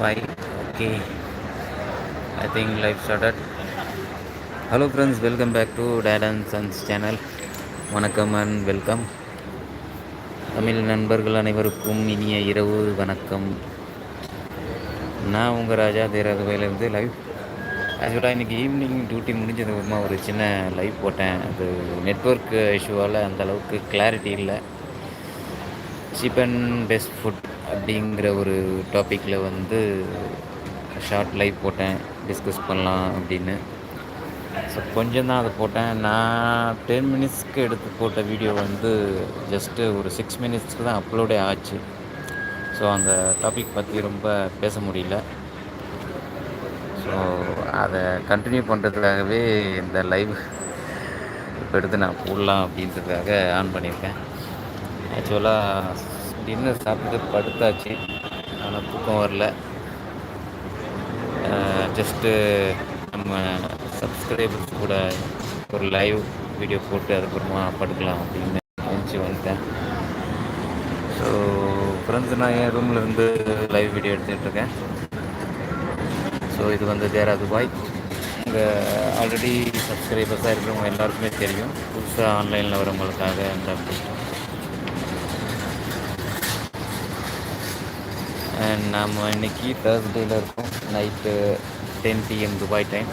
five. Okay, I think live started. Hello friends welcome back to dad and sons channel வணக்கம் and welcome Tamil நண்பர்கள் அனைவருக்கும் இனிய இரவு வணக்கம். நான் உங்கள் ராஜா தேராதுவையிலேருந்து லைவ் ஆக்சுவலாக இன்றைக்கி ஈவினிங் டியூட்டி முடிஞ்சதுக்கப்புறமா ஒரு சின்ன லைவ் போட்டேன். அது நெட்ஒர்க் இஷ்யூவால் அந்த அளவுக்கு கிளாரிட்டி இல்லை. சீப் அண்ட் பெஸ்ட் ஃபுட் அப்படிங்கிற ஒரு டாப்பிக்கில் வந்து ஷார்ட் லைவ் போட்டேன் டிஸ்கஸ் பண்ணலாம் அப்படின்னு. ஸோ கொஞ்சம் தான் அதை போட்டேன். நான் டென் மினிட்ஸ்க்கு எடுத்து போட்ட வீடியோ வந்து ஜஸ்ட்டு ஒரு சிக்ஸ் மினிட்ஸ்க்கு தான் அப்லோடே ஆச்சு. ஸோ அந்த டாபிக் பற்றி ரொம்ப பேச முடியல. ஸோ அதை கண்டினியூ பண்ணுறதுக்காகவே இந்த லைவ் இப்போ எடுத்து நான் போடலாம் அப்படின்றதுக்காக ஆன் பண்ணியிருக்கேன். ஆக்சுவலாக டின்னர் சாப்பிட்டு படுத்தாச்சு. ஆனால் தூக்கம் வரல. ஜஸ்ட்டு நம்ம சப்ஸ்கிரைபர்ஸ் கூட ஒரு லைவ் வீடியோ போட்டு அதுக்கப்புறமா படுக்கலாம் அப்படின்னு நினச்சி வந்துட்டேன். ஸோ ஃப்ரெண்ட்ஸ் நான் என் ரூமில் இருந்து லைவ் வீடியோ எடுத்துகிட்ருக்கேன் ஸோ இது வந்து தேரா துபாய் இங்கே ஆல்ரெடி சப்ஸ்கிரைபர்ஸாக இருக்கிறவங்க எல்லாருக்குமே தெரியும். புதுசாக ஆன்லைனில் வரவங்களுக்காக அந்த நாம் இன்னைக்கு தேர்ஸ்டேயில் இருக்கோம். Night ten PM Dubai time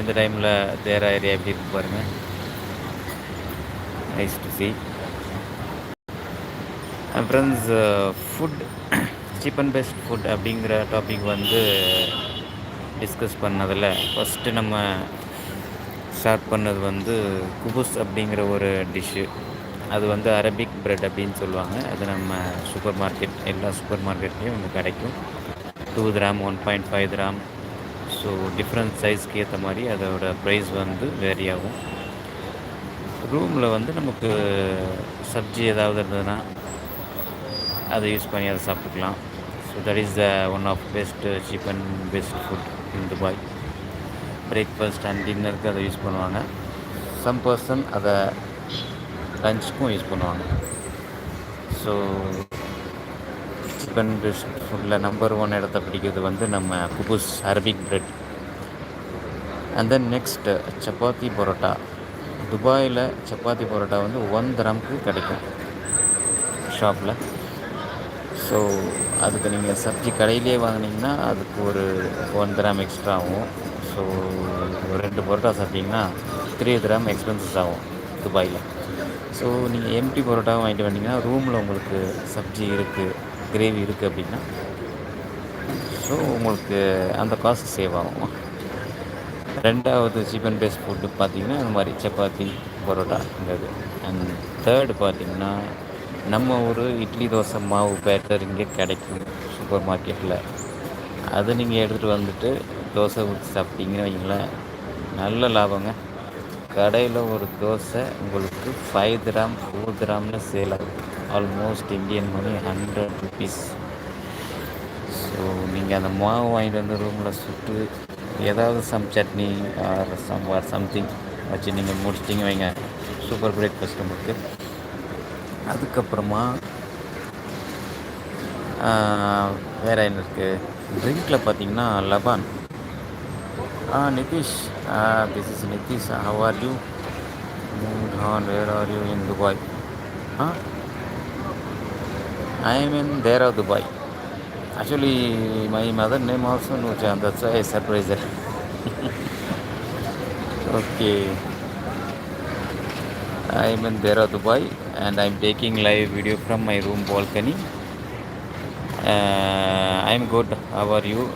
இந்த டைமில் தேரா ஏரியா எப்படி இருக்கு பாருங்கள் nice to see friends food cheap and best food அப்படிங்கிற டாபிக் வந்து டிஸ்கஸ் பண்ணதில் ஃபஸ்ட்டு நம்ம ஸ்டார்ட் பண்ணது வந்து குபுஸ் அப்படிங்கிற ஒரு டிஷ்ஷு அது வந்து அரபிக் பிரெட் அப்படின்னு சொல்லுவாங்க. அது நம்ம சூப்பர் மார்க்கெட் எல்லா சூப்பர் மார்க்கெட்லேயும் வந்து கிடைக்கும் two dirham one point five dirham so different சைஸ்க்கு ஏற்ற மாதிரி அதோட ப்ரைஸ் வந்து வேரி ஆகும். ரூமில் வந்து நமக்கு சப்ஜி ஏதாவது இருந்ததுன்னா அதை யூஸ் பண்ணி அதை சாப்பிட்டுக்கலாம். So that is the one of best cheap and best food in Dubai breakfast and டின்னருக்கு அதை யூஸ் பண்ணுவாங்க. சம் பர்சன் அதை லஞ்சுக்கும் யூஸ் பண்ணுவாங்க. ஸோ சிக்கன் பெஸ்ட் ஃபுட்டில் நம்பர் ஒன் இடத்த பிடிக்கிறது வந்து நம்ம குபுஸ் Arabic bread and then next chapati parotta. துபாயில் சப்பாத்தி பரோட்டா வந்து ஒன் தரம்க்கு கிடைக்கும் ஷாப்பில் ஸோ அதுக்கு நீங்கள் சப்ஜி கடையிலே வாங்கினீங்கன்னா அதுக்கு ஒரு ஒன் கிராம் எக்ஸ்ட்ரா ஆகும். ஸோ ரெண்டு பரோட்டா சாப்பிட்டிங்கன்னா த்ரீ கிராம் எக்ஸ்பென்சஸ் ஆகும் துபாயில். ஸோ நீங்கள் எம்டி பரோட்டாவும் வாங்கிட்டு வந்தீங்கன்னா ரூமில் உங்களுக்கு சப்ஜி இருக்குது கிரேவி இருக்குது அப்படின்னா ஸோ உங்களுக்கு அந்த காசு சேவ் ஆகும். ரெண்டாவது சிக்கன் பேஸ் ஃபுட்டு பார்த்திங்கன்னா இந்த மாதிரி சப்பாத்தி பரோட்டாங்கிறது அண்ட் தேர்டு பார்த்திங்கன்னா நம்ம ஒரு இட்லி தோசை மாவு பேட்டர் இங்கே கிடைக்கும் சூப்பர் மார்க்கெட்டில் அதை நீங்கள் எடுத்துகிட்டு வந்துட்டு தோசை ஊற்றி சாப்பிட்டீங்கன்னு வைங்களேன் நல்ல லாபங்க. கடையில் ஒரு தோசை உங்களுக்கு ஃபைவ் கிராம் ஃபோர் கிராம்னு சேல் ஆகும் almost Indian money hundred rupees so நீங்கள் அந்த மாவு வாங்கிட்டு வந்து ரூமில் சுட்டு ஏதாவது some chutney or some or something வச்சு நீங்கள் முடிச்சிட்டிங்க வைங்க. சூப்பர் பிரேக்ஃபாஸ்ட் உங்களுக்கு. அதுக்கப்புறமா வேறு என்ன இருக்குது ட்ரிங்கில் பார்த்தீங்கன்னா லபான் Uh, Nitish, uh, this is Nitish. How are you? Moved. Where are you in Dubai? Huh? I am in there of Dubai. Actually, my mother name also Nujan. That's why I surprised her. okay. I am in Dera, Dubai, and I'm taking live video from my room balcony. Uh, I'm good. How are you?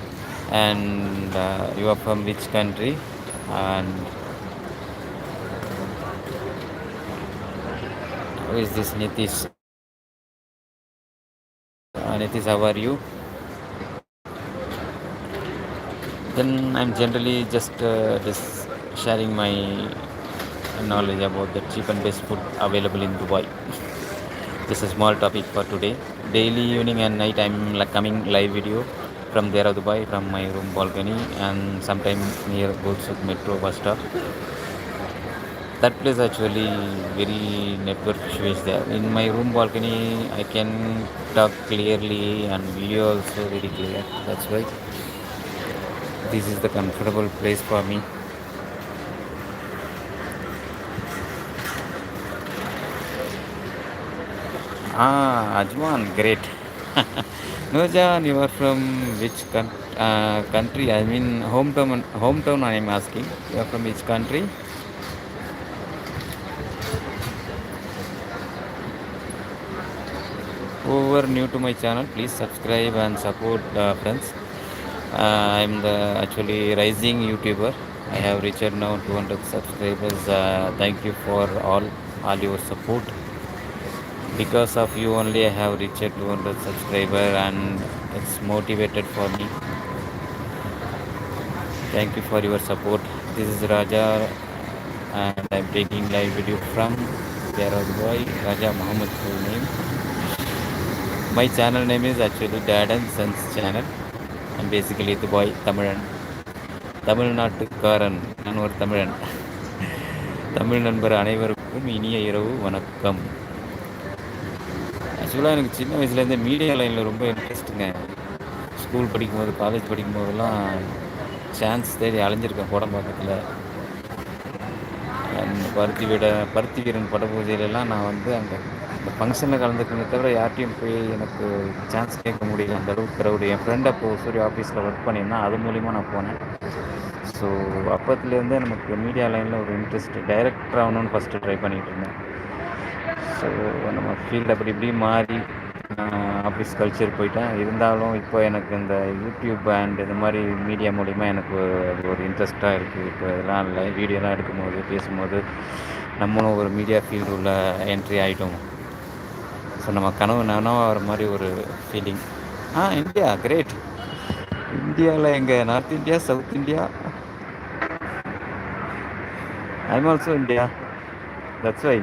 And uh, you are from which country? And who is this Nitish? Nitish, how are you? Then I'm generally just uh, just sharing my knowledge about the cheap and best food available in Dubai. This is a small topic for today. Daily evening and night I'm like coming live video from there of Dubai from my room balcony and sometime near Goldsuk Metro bus stop. That place actually very network issue is there. In my room balcony, I can talk clearly and video also very clear. That's why this is the comfortable place for me. Ah, Ajman, great. Nurjan, you are from which con- uh, country? I mean, hometown. Hometown. I am asking. You are from which country? Whoever new to my channel, please subscribe and support, uh, friends. Uh, I'm the actually rising YouTuber. I have reached now 200 subscribers. Uh, thank you for all all your support Because of you only, I have reached 200 subscriber, and it's motivated for me. Thank you for your support. This is Raja, and I'm taking live video from Pierre Boy Raja Muhammad full name. My channel name is actually Dad and Sons channel. I'm basically the boy தமிழன் தமிழ்நாட்டுக்காரன் நான் ஒரு தமிழன் தமிழ் நண்பர் அனைவருக்கும் இனிய இரவு வணக்கம் ஆக்சுவலாக எனக்கு சின்ன வயசுலேருந்து மீடியா லைனில் ரொம்ப இன்ட்ரெஸ்ட்டுங்க ஸ்கூல் படிக்கும்போது காலேஜ் படிக்கும்போதெல்லாம் சான்ஸ் தேடி அலைஞ்சிருக்கேன் கோடம்பாக்கத்தில் அந்த பருத்தி வீட பருத்தி வீரன் பட பூஜையிலலாம் நான் வந்து அங்கே அந்த ஃபங்க்ஷனில் கலந்துக்கிறத தவிர யார்ட்டையும் போய் எனக்கு சான்ஸ் கேட்க முடியல. அந்த அளவுக்கு க்ரௌடு என் ஃப்ரெண்ட் அப்போது சூரிய ஆஃபீஸில் ஒர்க் பண்ணியிருந்தேன் அது மூலிமா நான் போனேன். ஸோ அப்பத்துலேருந்தே நமக்கு மீடியா லைனில் ஒரு இன்ட்ரெஸ்ட் டைரக்டர் ஆகணும்னு ஃபஸ்ட்டு ட்ரை பண்ணிகிட்டு இருந்தேன். ஸோ நம்ம ஃபீல்டு அப்படி இப்படி மாறி ஆஃபீஸ் கல்ச்சர் போயிட்டேன். இருந்தாலும் இப்போ எனக்கு இந்த யூடியூப் அண்ட் இந்த மாதிரி மீடியா மூலிமா எனக்கு அது ஒரு இன்ட்ரெஸ்ட்டாக இருக்குது இப்போ இதெல்லாம் இல்லை. வீடியோலாம் எடுக்கும்போது பேசும்போது நம்மளும் ஒரு மீடியா ஃபீல்டு உள்ள என்ட்ரி ஆகிட்டோம் ஸோ நம்ம கனவு நனவாகிற மாதிரி ஒரு ஃபீலிங் ஆ இந்தியா கிரேட் இந்தியாவில் எங்கள் north India south India I'm also India that's why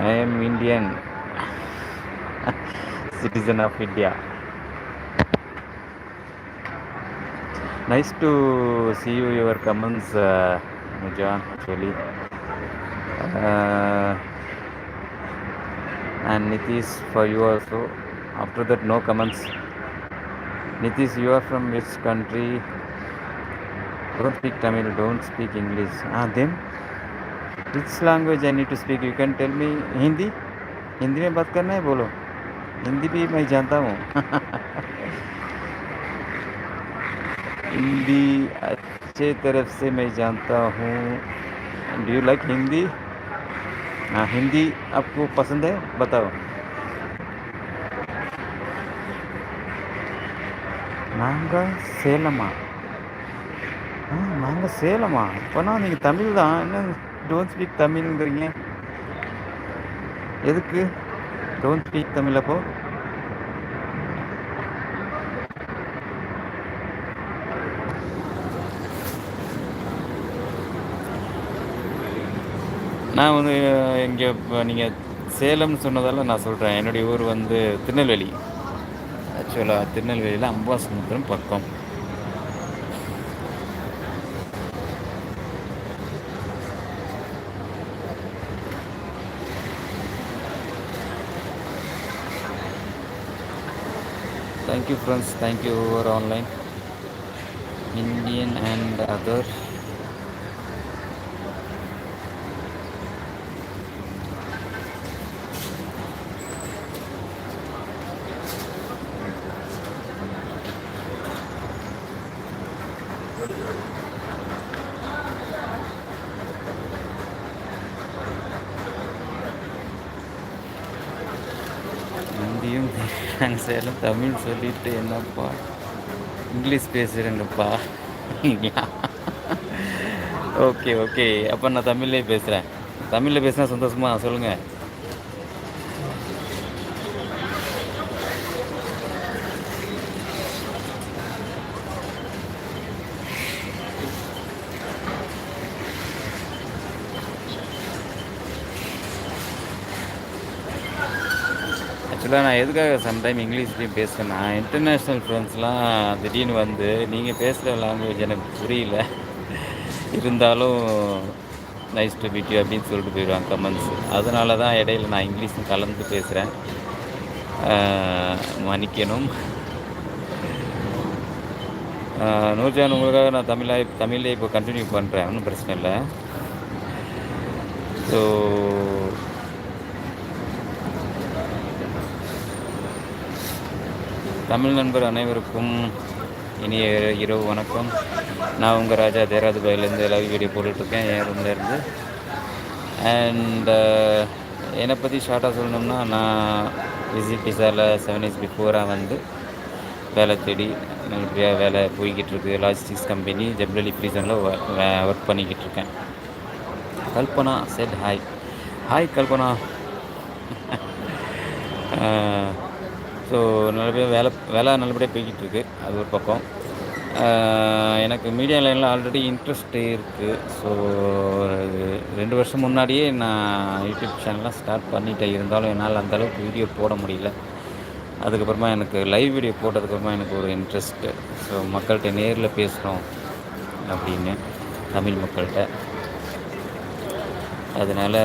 I am Indian, citizen of India. Nice to see you, your comments, uh, actually. Uh, and Nitish for you also. After that, no comments. Nitish, you are from which country? Don't speak Tamil, don't speak English. Ah, then? Which language I need to speak? You can tell me Hindi? Hindi में बात करना है बोलो हिंदी भी मैं जानता हूँ हिंदी अच्छे तरफ से मैं जानता हूँ डू यू लाइक हिंदी हाँ हिंदी आपको पसंद है बताओ நாங்கள் சேலமா ஆ நாங்கள் சேலமா அப்போனா நீங்கள் தமிழ் தான் என்ன டோன்ட் ஸ்பீக் தமிழ்ங்கிறீங்க. எதுக்கு? டோன்ட் ஸ்பீக் தமிழ் அப்போ? நான் வந்து இங்கே இப்போ நீங்கள் சேலம்னு சொன்னதால் நான் சொல்கிறேன் என்னுடைய ஊர் வந்து திருநெல்வேலி. ஆக்சுவலாக திருநெல்வேலியில் அம்பாசமுத்திரம் பக்கம். Thank you friends. Thank you are online indian and other எல்லாம் தமிழ் சொல்லிட்டு என்னப்பா? இங்கிலீஷ் பேசுகிறேங்கப்பா ஓகே ஓகே. அப்போ நான் தமிழ்லேயே பேசுகிறேன் தமிழில் பேசினா சந்தோஷமா? சொல்லுங்கள் ஆக்சுவலாக நான் எதுக்காக சம்டைம் இங்கிலீஷ்லேயும் பேசுவேன் இன்டர்நேஷ்னல் ஃப்ரெண்ட்ஸ்லாம் திடீர்னு வந்து நீங்கள் பேசுகிற லாங்குவேஜ் எனக்கு புரியல. இருந்தாலும் நைஸ் டு மீட் யூ அப்படின்னு சொல்லிட்டு போயிடுவாங்க கமெண்ட்ஸ் அதனால தான் இடையில நான் இங்கிலீஷும் கலந்து பேசுகிறேன் மன்னிக்கணும். நூர்ஜான் உங்களுக்காக நான் தமிழாக தமிழே இப்போ கண்டினியூ பண்ணுறேன் ஒன்றும் பிரச்சனை இல்லை. ஸோ தமிழ் நண்பர் அனைவருக்கும் இனிய இரவு வணக்கம். நான் உங்கள் ராஜா தேராதுபாயிலேருந்து லைவ் வீடியோ போட்டுட்ருக்கேன் என் ரூம்லேருந்து அண்ட் uh, என்னை பற்றி ஷார்ட்டாக சொல்லணும்னா நான் விசிட் பிசாவில் செவன் இயர்ஸ் பிஃபோராக வந்து வேலை தேடி நல்லபடியாக வேலை போய்கிட்டு இருக்கு. லாஜிஸ்டிக்ஸ் கம்பெனி ஜெப்ரலி ப்ரீசனில் ஒர்க் பண்ணிக்கிட்டு இருக்கேன். Kalpana said hi hi Kalpana. Uh, so நல்லபடியாக வேலை வேலை நல்லபடியாக போய்கிட்டு இருக்கு அது ஒரு பக்கம். எனக்கு மீடியா லைனில் ஆல்ரெடி இன்ட்ரெஸ்ட் இருக்குது ஸோ ரெண்டு வருஷம் முன்னாடியே நான் யூடியூப் சேனல்லாம் ஸ்டார்ட் பண்ணிட்டேன் இருந்தாலும் என்னால் அந்தளவுக்கு வீடியோ போட முடியல. அதுக்கப்புறமா எனக்கு லைவ் வீடியோ போட்டதுக்கப்புறமா எனக்கு ஒரு இன்ட்ரெஸ்ட்டு ஸோ மக்கள்கிட்ட நேரில் பேசுகிறோம் அப்படின்னு தமிழ் மக்கள்கிட்ட. அதனால்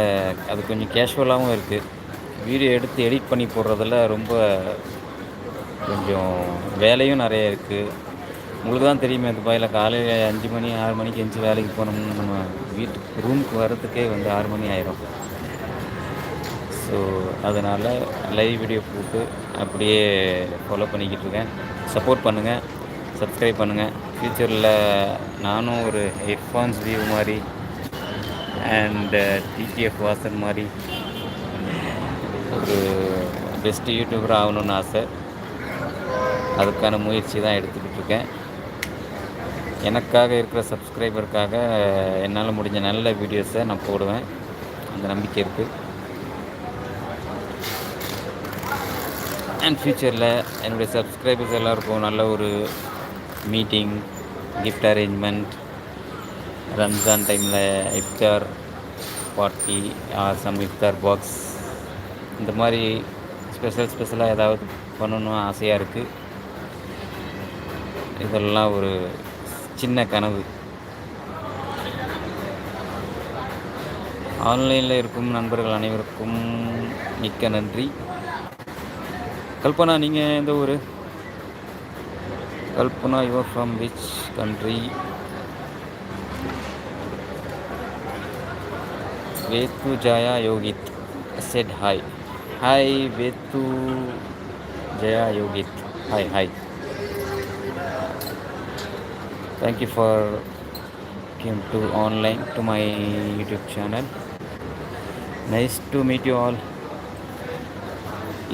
அது கொஞ்சம் கேஷுவலாகவும் இருக்குது வீடியோ எடுத்து எடிட் பண்ணி போடுறதில் ரொம்ப கொஞ்சம் வேலையும் நிறைய இருக்குது உங்களுக்கு தான் தெரியுமே துபாயில் காலையில் அஞ்சு மணி ஆறு மணிக்கு எஞ்சி வேலைக்கு போனோம்னு நம்ம வீட்டுக்கு ரூமுக்கு வர்றதுக்கே வந்து ஆறு மணி ஆயிரும். ஸோ அதனால் லைவ் வீடியோ போட்டு அப்படியே ஃபாலோ பண்ணிக்கிட்டு இருக்கேன். சப்போர்ட் பண்ணுங்கள் சப்ஸ்கிரைப் பண்ணுங்கள் ஃப்யூச்சரில் நானும் ஒரு ஹெட்ஃபான்ஸ் வியூ மாதிரி அண்டு டிடிஎஃப் வாசன் மாதிரி. ஒரு பெஸ்ட்டு யூடியூபர் ஆகணும்னு ஆசை. அதுக்கான முயற்சி தான் எடுத்துக்கிட்டு இருக்கேன் எனக்காக இருக்கிற சப்ஸ்கிரைபருக்காக என்னால் முடிஞ்ச நல்ல வீடியோஸை நான் போடுவேன். அந்த நம்பிக்கை இருக்குது அண்ட் ஃப்யூச்சரில் என்னுடைய சப்ஸ்கிரைபர்ஸ் எல்லாருக்கும் நல்ல ஒரு மீட்டிங் கிஃப்ட் அரேஞ்ச்மெண்ட் ரம்ஜான் டைமில் இஃப்தார் பார்ட்டி சம் இஃப்தார் பாக்ஸ் இந்த மாதிரி ஸ்பெஷல் ஸ்பெஷலாக ஏதாவது பண்ணணும்னு ஆசையாக இருக்குது இதெல்லாம் ஒரு சின்ன கனவு. ஆன்லைனில் இருக்கும் நண்பர்கள் அனைவருக்கும் மிக்க நன்றி. கல்பனா நீங்கள் எந்த ஊர்? Kalpana your from which country Vedhu Jaya Yogith. Said hi hi Vedhu Jaya Yogith. Hi hi thank you for came to online to my youtube channel. Nice to meet you all.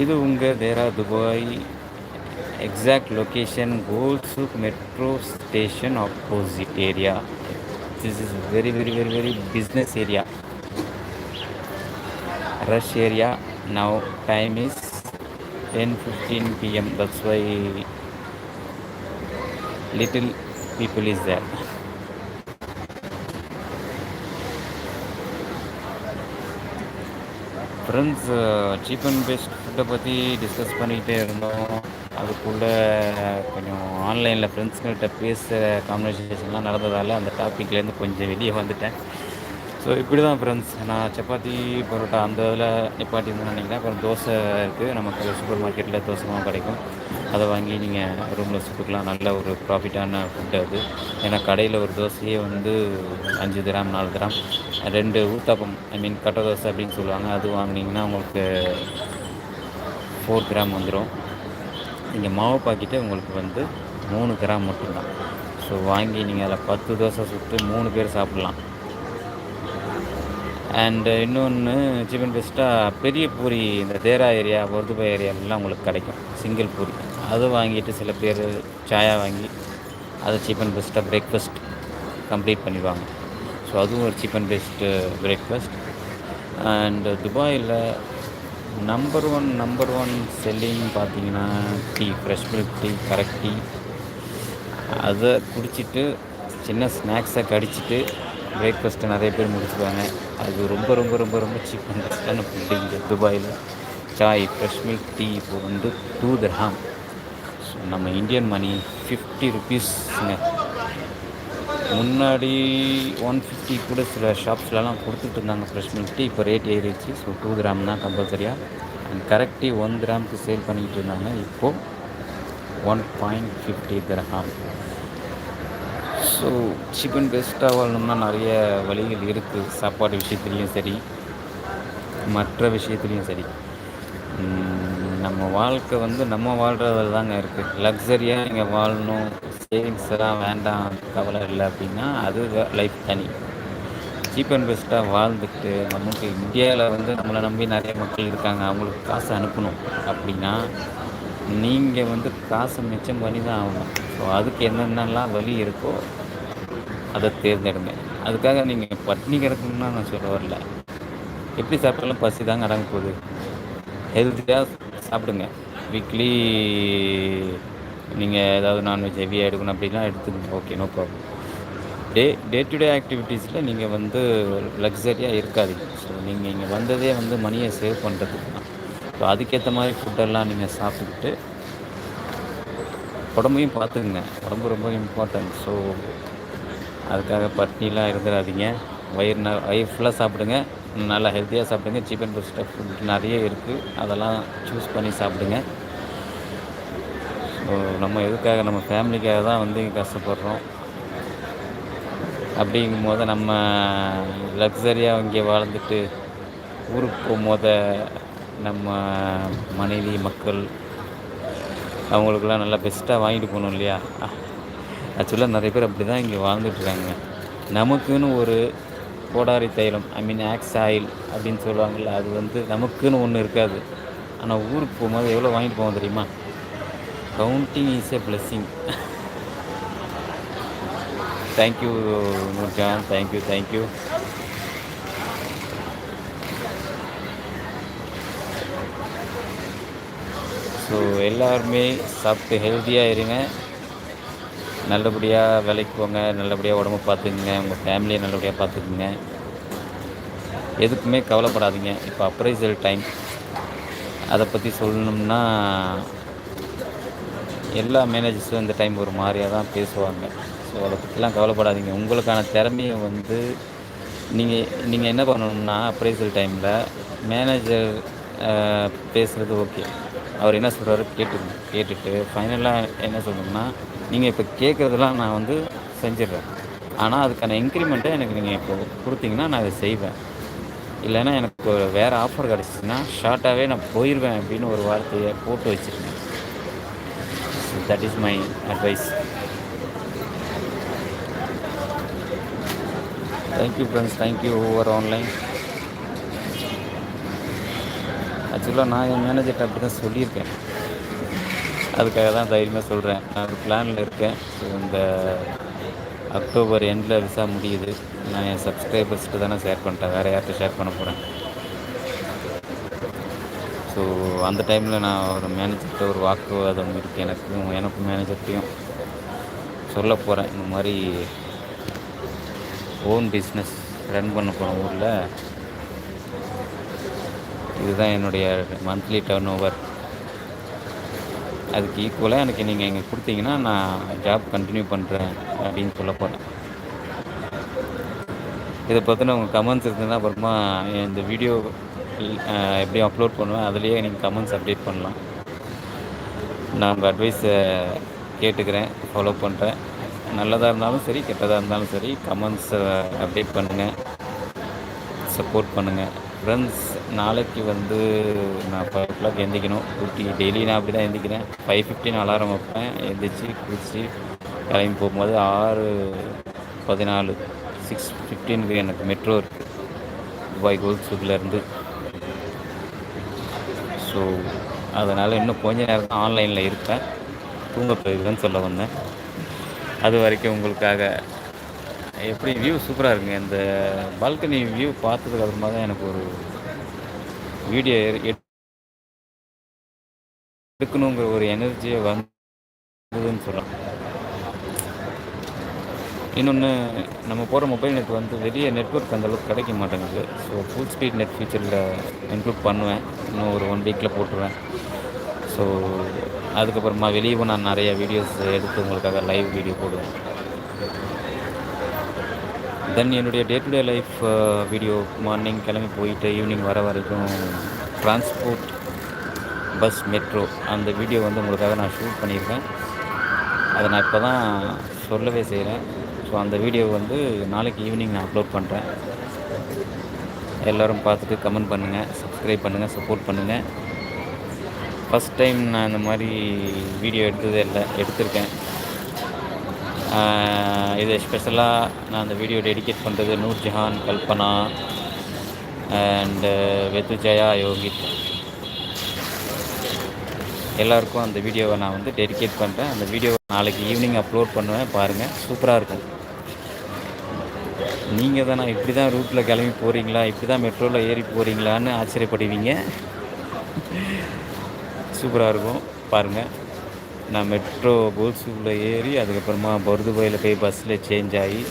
ಇದು ಉಂಗೆ Deira Dubai exact location Gold Souk metro station opposite area. This is very very very very business area. Rush area. Now time is ten fifteen pm that's why little people is there. Friends cheap and best ஃபுட்டை பற்றி discuss பண்ணிக்கிட்டே இருந்தோம். அதுக்குள்ளே கொஞ்சம் ஆன்லைனில் ஃப்ரெண்ட்ஸ்கிட்ட பேசுகிற கான்வர்சேஷன்லாம் நடந்ததால் அந்த டாப்பிக்லேருந்து கொஞ்சம் வெளியே வந்துட்டேன். ஸோ இப்படி தான் ஃப்ரெண்ட்ஸ் நான் சப்பாத்தி பரோட்டா அந்த இதில் நிப்பாட்டி நினைக்கிறேன். அப்புறம் தோசை இருக்குது நமக்கு சூப்பர் மார்க்கெட்டில் தோசை கிடைக்கும். அதை வாங்கி நீங்கள் ரூமில் சுட்டுக்கலாம் நல்ல ஒரு ப்ராஃபிட்டான ஃபுட்டு அது. ஏன்னா கடையில் ஒரு தோசையே வந்து அஞ்சு கிராம் நாலு கிராம். ரெண்டு ஊத்தாப்பம் ஐ மீன் கட்டை தோசை அப்படின்னு சொல்லுவாங்க. அது வாங்கினீங்கன்னா உங்களுக்கு ஃபோர் கிராம் வந்துடும் நீங்கள் மாவு பாக்கிட்டு உங்களுக்கு வந்து மூணு கிராம் மட்டும்தான். ஸோ வாங்கி நீங்கள் அதில் பத்து தோசை சுட்டு மூணு பேர் சாப்பிட்லாம். அண்டு இன்னொன்று சிக்கன் பெஸ்ட்டாக பெரிய பூரி இந்த தேரா ஏரியா ஒர்துபா ஏரியாலெலாம் உங்களுக்கு கிடைக்கும். சிங்கிள் பூரி. அது வாங்கிட்டு சில பேர் சாயா வாங்கி அதை சீப் அண்ட் பெஸ்ட்டாக பிரேக்ஃபாஸ்ட் கம்ப்ளீட் பண்ணிடுவாங்க. ஸோ அதுவும் ஒரு cheap and best breakfast and துபாயில் number one number one selling பார்த்தீங்கன்னா tea fresh milk tea correct tea அதை குடிச்சிட்டு சின்ன ஸ்நாக்ஸை கடிச்சிட்டு பிரேக்ஃபாஸ்ட்டு நிறைய பேர் முடிச்சுக்குவாங்க அது ரொம்ப ரொம்ப ரொம்ப ரொம்ப சீப் அண்ட் பெஸ்ட்டான ஃபுட்டு இங்கே துபாயில். சாய் ஃப்ரெஷ் மில்க் டீ இப்போ வந்து டூ தர்ஹாம் நம்ம இந்தியன் மணி ஃபிஃப்டி ருபீஸ்ங்க முன்னாடி ஒன் ஃபிஃப்டி கூட சில ஷாப்ஸ்லலாம் கொடுத்துட்டு இருந்தாங்க ஃப்ரெஷ் மில்க் டீ இப்போ ரேட் ஏறிடுச்சு. ஸோ டூ கிராம் தான் கம்பல்சரியாக அண்ட் கரெக்ட் ஒன் கிராமுக்கு சேல் பண்ணிக்கிட்டு இருந்தாங்க இப்போது one point fifty dirham. So chicken பெஸ்ட்டாக வாழணும்னா நிறைய வழிகள் இருக்குது சாப்பாடு விஷயத்துலேயும் சரி மற்ற விஷயத்துலேயும் சரி. நம்ம வாழ்க்கை வந்து நம்ம வாழ்கிறதுல தாங்க இருக்குது லக்ஸரியாக நீங்கள் வாழணும். சேவிங்ஸ் எல்லாம் வேண்டாம் கவலை இல்லை அப்படின்னா அது லைஃப் தனி. சீப் அண்ட் பெஸ்ட்டாக வாழ்ந்துட்டு நமக்கு இந்தியாவில் வந்து நம்மளை நம்பி நிறைய மக்கள் இருக்காங்க. அவங்களுக்கு காசு அனுப்பணும் அப்படின்னா நீங்கள் வந்து காசை மிச்சம் பண்ணி தான் ஆகணும். ஸோ அதுக்கு என்னென்னலாம் வழி இருக்கோ அதை தேர்ந்தெடுங்க. அதுக்காக நீங்கள் பட்னி கிடக்கணும்னா நான் சொல்ல வரல. எப்படி சாப்பிட்டாலும் பசி தாங்க அடங்க போகுது. ஹெல்த்தியாக சாப்பிடுங்க. வீக்லி நீங்கள் ஏதாவது நான்வெஜ் ஹெவியாக எடுக்கணும் அப்படின்னா எடுத்துக்கோங்க. Okay no problem day day to day ஆக்டிவிட்டீஸில் நீங்கள் வந்து லக்ஸரியாக இருக்காதீங்க. ஸோ நீங்கள் இங்கே வந்ததே வந்து மணியை சேவ் பண்ணுறதுக்கு தான். ஸோ அதுக்கேற்ற மாதிரி ஃபுட்டெல்லாம் நீங்கள் சாப்பிட்டுக்கிட்டு உடம்பையும் பார்த்துக்குங்க. உடம்பு ரொம்ப இம்பார்ட்டன்ட் ஸோ அதுக்காக பட்னிலாம் இருந்துடாதீங்க வயிறு வயிறு ஃபுல்லாக சாப்பிடுங்க. நல்லா ஹெல்த்தியாக சாப்பிடுங்க. சீப் அண்ட் பெஸ்ட் ஃபுட் நிறைய இருக்குது அதெல்லாம் சூஸ் பண்ணி சாப்பிடுங்க. ஸோ நம்ம எதுக்காக? நம்ம ஃபேமிலிக்காக தான் வந்து இங்கே கஷ்டப்படுறோம். அப்படிங்கும் போது நம்ம லக்ஸரியாக இங்கே வாழ்ந்துட்டு ஊருக்கு போகும்போது நம்ம மனைவி மக்கள் அவங்களுக்கெல்லாம் நல்லா பெஸ்ட்டாக வாங்கிட்டு போகணும் இல்லையா? ஆக்சுவலாக நிறைய பேர் அப்படி தான் இங்கே வாழ்ந்துட்டுருக்காங்க நமக்குன்னு ஒரு கோடாரி தைலம் ஐ மீன் ஆக்ஸ் ஆயில் அப்படின்னு சொல்லுவாங்கள்ல அது வந்து நமக்குன்னு ஒன்று இருக்காது. ஆனால் ஊருக்கு போகும்போது எவ்வளோ வாங்கிட்டு போவோம் தெரியுமா? Counting is a blessing thank you Noorjahan thank you thank you so எல்லாருமே சாப்பிட்டு ஹெல்த்தியாக இருங்க. நல்லபடியாக வேலைக்கு போங்க நல்லபடியாக உடம்பு பார்த்துக்குங்க உங்கள் ஃபேமிலியை நல்லபடியாக பார்த்துக்குங்க. எதுக்குமே கவலைப்படாதீங்க. இப்போ அப்ரைசல் டைம் அதை பற்றி சொல்லணும்னா எல்லா மேனேஜர்ஸும் இந்த டைம் ஒரு மாதிரியாக தான் பேசுவாங்க. ஸோ அதை பற்றிலாம் கவலைப்படாதீங்க. உங்களுக்கான திறமையை வந்து நீங்கள் நீங்கள் என்ன பண்ணணும்னா அப்ரைசல் டைமில் மேனேஜர் பேசுகிறது ஓகே அவர் என்ன சொல்கிறாரு கேட்டுக்கணும் கேட்டுட்டு ஃபைனலாக என்ன சொல்லணும்னா நீங்கள் இப்போ கேட்குறதெல்லாம் நான் வந்து செஞ்சிடுறேன். ஆனால் அதுக்கான இன்க்ரிமெண்ட்டை எனக்கு நீங்கள் இப்போ கொடுத்தீங்கன்னா நான் அதை செய்வேன். இல்லைன்னா எனக்கு வேறு ஆஃபர் கிடச்சிச்சின்னா ஷார்ட்டாகவே நான் போயிடுவேன் அப்படின்னு ஒரு வார்த்தையை போட்டு வச்சுருக்கேன். That is my advice thank you friends thank you over online ஆக்சுவலாக நான் என் மேனேஜர்கிட்ட அப்படி தான் சொல்லியிருக்கேன். அதுக்காக தான் தைரியமாக சொல்கிறேன் நான் ஒரு பிளானில் இருக்கேன். ஸோ இந்த அக்டோபர் எண்டில் விசா முடியுது. நான் என் சப்ஸ்கிரைபர்ஸ்ட்டு தானே ஷேர் பண்ணிட்டேன். வேறு யார்கிட்ட ஷேர் பண்ண போகிறேன் ஸோ அந்த டைமில் நான் ஒரு மேனேஜர்கிட்ட ஒரு வாக்குவாதம் இருக்குது எனக்கும் எனக்கும் மேனேஜர்கிட்டையும் சொல்ல போகிறேன் இந்த மாதிரி ஓன் பிஸ்னஸ் ரன் பண்ண போன ஊரில் இதுதான் என்னுடைய மந்த்லி டர்ன் ஓவர் அதுக்கு ஈக்குவலாக எனக்கு நீங்கள் இங்கே கொடுத்தீங்கன்னா நான் ஜாப் கண்டினியூ பண்ணுறேன் அப்படின்னு சொல்ல போகிறேன் இதை பற்றின உங்கள் கமெண்ட்ஸ் இருந்ததுன்னா அப்புறமா இந்த வீடியோ எப்படி அப்லோட் பண்ணுவேன் அதுலேயே நீங்கள் கமெண்ட்ஸ் அப்டேட் பண்ணலாம். நான் உங்கள் அட்வைஸை கேட்டுக்கிறேன் ஃபாலோ பண்ணுறேன் நல்லதாக இருந்தாலும் சரி கெட்டதாக இருந்தாலும் சரி கமெண்ட்ஸை அப்டேட் பண்ணுங்கள் சப்போர்ட் பண்ணுங்கள் ஃப்ரெண்ட்ஸ் நாளைக்கு வந்து நான் ஃபைவ் ஓ கிளாக் எந்திக்கணும். டூட்டி டெய்லி நான் அப்படி தான் எந்திக்கிறேன். ஃபைவ் ஃபிஃப்டின் அலாரம் வைப்பேன். எந்திரிச்சு குளிச்சு கிளம்பி போகும்போது ஆறு பதினாலு சிக்ஸ் ஃபிஃப்டீனுக்கு எனக்கு மெட்ரோ இருக்குது துபாய் கோல்சூக்லேருந்து ஸோ அதனால் இன்னும் கொஞ்ச நேரம் தான் ஆன்லைனில் இருப்பேன். தூங்க போயிருக்கேன்னு சொல்ல வந்தேன். அது வரைக்கும் உங்களுக்காக எப்படி வியூ சூப்பராக இருக்குங்க. இந்த பால்கனி வியூ பார்த்ததுக்கு அப்புறமா தான் எனக்கு ஒரு வீடியோ எடுக்கணுங்கிற ஒரு எனர்ஜியை வந்ததுன்னு சொல்லலாம். இன்னொன்று நம்ம போகிற மொபைல் நெட் வந்து வெளியே நெட்ஒர்க் அந்தளவுக்கு கிடைக்க மாட்டேங்குது. ஸோ ஃபுல் ஸ்பீட் நெட் ஃபியூச்சரில் இன்க்ளூட் பண்ணுவேன். இன்னும் ஒரு ஒன் வீக்கில் போட்டுருவேன். ஸோ அதுக்கப்புறமா வெளியே நான் நிறைய வீடியோஸ் எடுத்து உங்களுக்காக லைவ் வீடியோ போடுவேன். தென் என்னுடைய day to day life video morning கிளம்பி போயிட்டு ஈவினிங் வர வரைக்கும் ட்ரான்ஸ்போர்ட் பஸ் மெட்ரோ அந்த வீடியோ வந்து உங்களுக்காக நான் ஷூட் பண்ணியிருக்கேன். அதை நான் இப்போ தான் சொல்லவே செய்கிறேன் ஸோ அந்த வீடியோ வந்து நாளைக்கு ஈவினிங் நான் அப்லோட் பண்ணுறேன் எல்லோரும் பார்த்துட்டு கமெண்ட் பண்ணுங்கள் சப்ஸ்கிரைப் பண்ணுங்கள் சப்போர்ட் பண்ணுங்கள் ஃபஸ்ட் டைம் நான் இந்த மாதிரி வீடியோ எடுத்ததே இல்லை எடுத்திருக்கேன். இது ஸ்பெஷலாக நான் அந்த வீடியோ டெடிகேட் பண்ணுறது நூர்ஜஹான் கல்பனா அண்டு வெத்து ஜெயா யோகித். எல்லாருக்கும் அந்த வீடியோவை நான் வந்து டெடிகேட் பண்ணுறேன் அந்த வீடியோவை நாளைக்கு ஈவினிங் அப்லோட் பண்ணுவேன் பாருங்கள் சூப்பராக இருக்கும். நீங்கள் தானே இப்படி தான் ரூட்டில் கிளம்பி போகிறீங்களா இப்படி தான் மெட்ரோவில் ஏறி போகிறீங்களான்னு ஆச்சரியப்படுவீங்க. சூப்பராக இருக்கும். பாருங்கள் நான் மெட்ரோ போல்ஸுக்குள்ளே ஏறி அதுக்கப்புறமா பருதுபாயில் போய் பஸ்ஸில் சேஞ்ச் ஆகி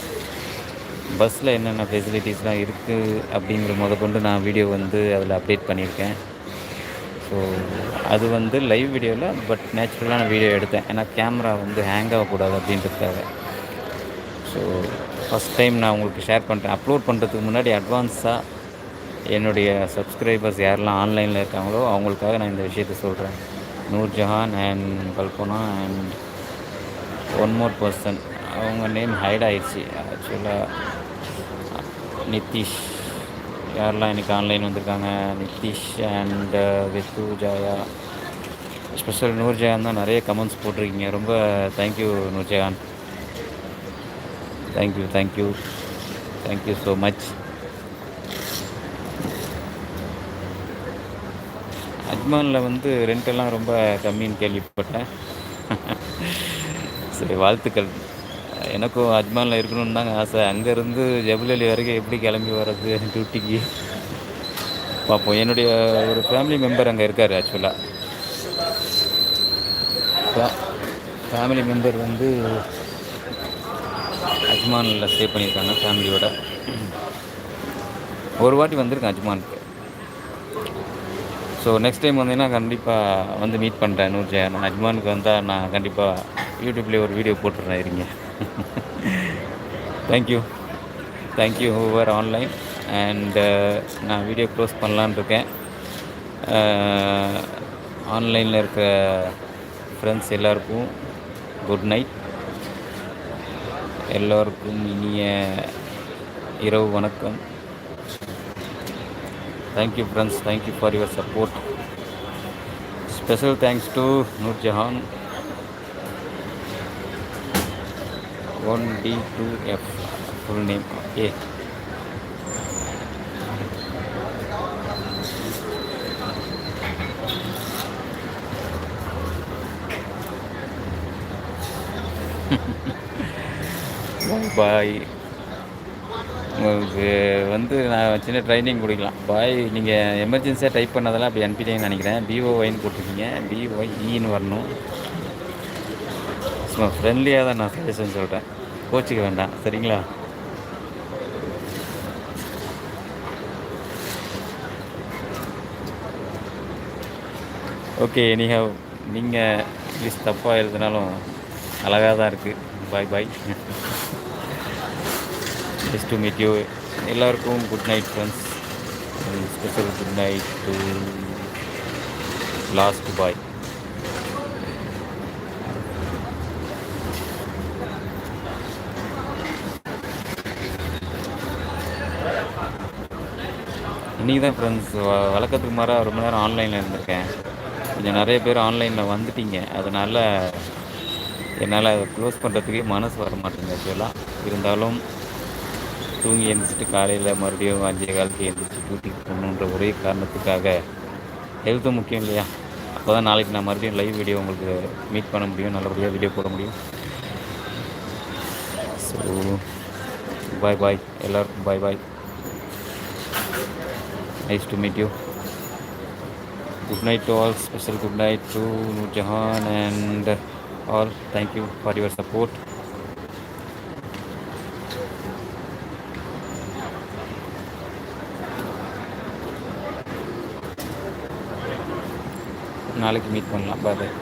பஸ்ஸில் என்னென்ன ஃபெசிலிட்டிஸ்லாம் இருக்குது அப்படிங்கிற முத கொண்டு நான் வீடியோ வந்து அதில் அப்டேட் பண்ணியிருக்கேன். ஸோ அது வந்து லைவ் வீடியோவில் பட் நேச்சுரலான வீடியோ எடுத்தேன். ஏன்னா கேமரா வந்து ஹேங் ஆகக்கூடாது அப்படின்றதுக்காக. ஸோ ஃபஸ்ட் டைம் நான் உங்களுக்கு ஷேர் பண்ணுறேன் அப்லோட் பண்ணுறதுக்கு முன்னாடி அட்வான்ஸாக என்னுடைய சப்ஸ்கிரைபர்ஸ் யாரெல்லாம் ஆன்லைனில் இருக்காங்களோ அவங்களுக்காக நான் இந்த விஷயத்த சொல்கிறேன் Noorjahan and Kalpana and one more person அவங்க நேம் ஹைட் ஆயிடுச்சு ஆக்சுவலாக நிதிஷ் யாரெல்லாம் இன்றைக்கி ஆன்லைன் வந்திருக்காங்க. Nitish and with Jaya special Noorjahan தான் நிறைய கமெண்ட்ஸ் போட்டிருக்கீங்க. ரொம்ப thank you Nurjahan thank you thank you thank you so much அஜ்மானில் வந்து ரெண்டெல்லாம் ரொம்ப கம்மின்னு கேள்விப்பட்டேன். சரி வாழ்த்துக்கள். எனக்கும் அஜ்மானில் இருக்கணும்னு தாங்க ஆசை. அங்கேருந்து ஜபுலலி வரைக்கும் எப்படி கிளம்பி வர்றது டியூட்டிக்கு பார்ப்போம் என்னுடைய ஒரு ஃபேமிலி மெம்பர் அங்கே இருக்கார் ஆக்சுவலாக ஃபேமிலி மெம்பர் வந்து அஜ்மானில் ஸ்டே பண்ணியிருக்காங்க ஃபேமிலியோட ஒரு வாட்டி வந்திருக்கேன் அஜ்மானுக்கு. ஸோ நெக்ஸ்ட் டைம் வந்தீங்கன்னா கண்டிப்பாக வந்து மீட் பண்ணுறேன் நூற்றி நான் அஜ்மானுக்கு வந்தால் நான் கண்டிப்பாக யூடியூப்லேயே ஒரு வீடியோ போட்டுடுறேன் இருங்க. Thank you thank you over online and நான் வீடியோ க்ளோஸ் பண்ணலான் இருக்கேன். Uh, ஆன்லைனில் இருக்க ஃப்ரெண்ட்ஸ் எல்லாருக்கும் குட் நைட் எல்லோருக்கும் இனிய இரவு வணக்கம். thank you friends. Thank you for your support. Special thanks to Nur Jahan. 1D2F full name A. Bye bye வந்து நான் சின்ன ட்ரைனிங் கொடுக்கலாம். பாய் நீங்கள் எமர்ஜென்சியாக டைப் பண்ணதெல்லாம் அப்படி அனுப்பிட்டீங்கன்னு நினைக்கிறேன். பிஓஒய்னு போட்டிருக்கீங்க. பிஒய்இன்னு வரணும். சும்மா ஃப்ரெண்ட்லியாக தான் நான் சஜஷன் சொல்கிறேன் கோச்சிக்க வேண்டாம். சரிங்களா? ஓகே நீங்கள் நீங்கள் ப்ளீஸ் தப்பாக எழுதினாலும் அழகாக தான் இருக்குது bye bye nice to meet you எல்லாருக்கும் good night friends special good night to last bye இன்றைக்கி தான் ஃப்ரெண்ட்ஸ் வழக்கத்துக்கு மாறாக ரொம்ப நேரம் ஆன்லைனில் இருந்திருக்கேன். கொஞ்சம் நிறைய பேர் ஆன்லைனில் வந்துட்டீங்க. அதனால் என்னால் அதை க்ளோஸ் பண்ணுறதுக்கே மனசு வர மாட்டேங்குது ஆக்சுவலாக இருந்தாலும் தூங்கி எழுந்திரிச்சிட்டு காலையில் மறுபடியும் அஞ்சே காலத்துக்கு எழுந்திரிச்சு டியூட்டிக்கு போகணுன்ற ஒரே காரணத்துக்காக ஹெல்த்தும் முக்கியம் இல்லையா? அப்போ தான் நாளைக்கு நான் மறுபடியும் லைவ் வீடியோ உங்களுக்கு மீட் பண்ண முடியும் நல்லபடியாக வீடியோ போட முடியும். ஸோ பாய் பாய் எல்லோருக்கும் bye bye Nice to meet you. Good night to all. Special good night to Nurjahan and all thank you for your support நாளைக்கு மீட் பண்ணலாம். Bye bye